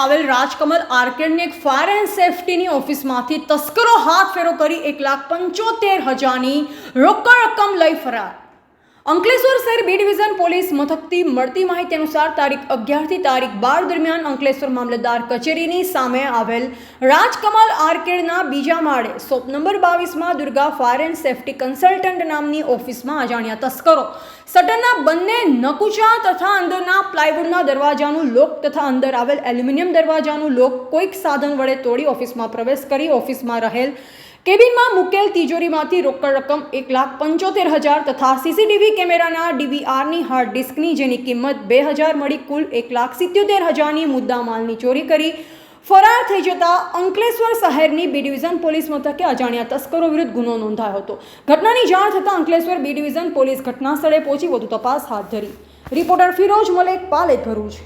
આવેલ રાજકમલ આર્કેડની એક fire and સેફટીની ઓફિસમાંથી તસ્કરો હાથ ફેરો કરી એક લાખ પંચોતેર હજારની રોકડ રકમ લઈ ફરાર. અંકલેશ્વર શહેર બી ડિવિઝન પોલીસ મથકથી મળતી માહિતી અનુસાર તારીખ અગિયારથી તારીખ બાર દરમિયાન અંકલેશ્વર મામલતદાર કચેરીની સામે આવેલ રાજકમલ આર્કેડના બીજા માળે શોપ નંબર બાવીસમાં Durga fire and safety consultant નામની ઓફિસમાં અજાણ્યા તસ્કરો. સટરના બંને નકુચા તથા અંદરના પ્લાયવુડના દરવાજાનું લોક તથા અંદર આવેલ એલ્યુમિનિયમ દરવાજાનું લોક કોઈક સાધન વડે તોડી ઓફિસમાં પ્રવેશ કરી ઓફિસમાં રહેલ કેબિનમાં મુકેલ તિજોરીમાંથી રોકડ રકમ એક લાખ પંચોતેર હજાર તથા સીસીટીવી કેમેરાના ડીવીઆરની હાર્ડ ડિસ્કની જેની કિંમત બે હજાર મળી કુલ એક લાખ સિત્યોતેર હજારની મુદ્દા માલની ચોરી કરી. ફરાર થઈ જતા અંકલેશ્વર શહેરની બી ડિવિઝન પોલીસ મથકે અજાણ્યા તસ્કરો વિરુદ્ધ ગુનો નોંધાયો હતો. ઘટનાની જાણ થતાં અંકલેશ્વર બી ડિવિઝન પોલીસ ઘટના સ્થળે પહોંચી વધુ તપાસ હાથ ધરી. રિપોર્ટર ફિરોજ મલેક પાલેક ભરૂચ.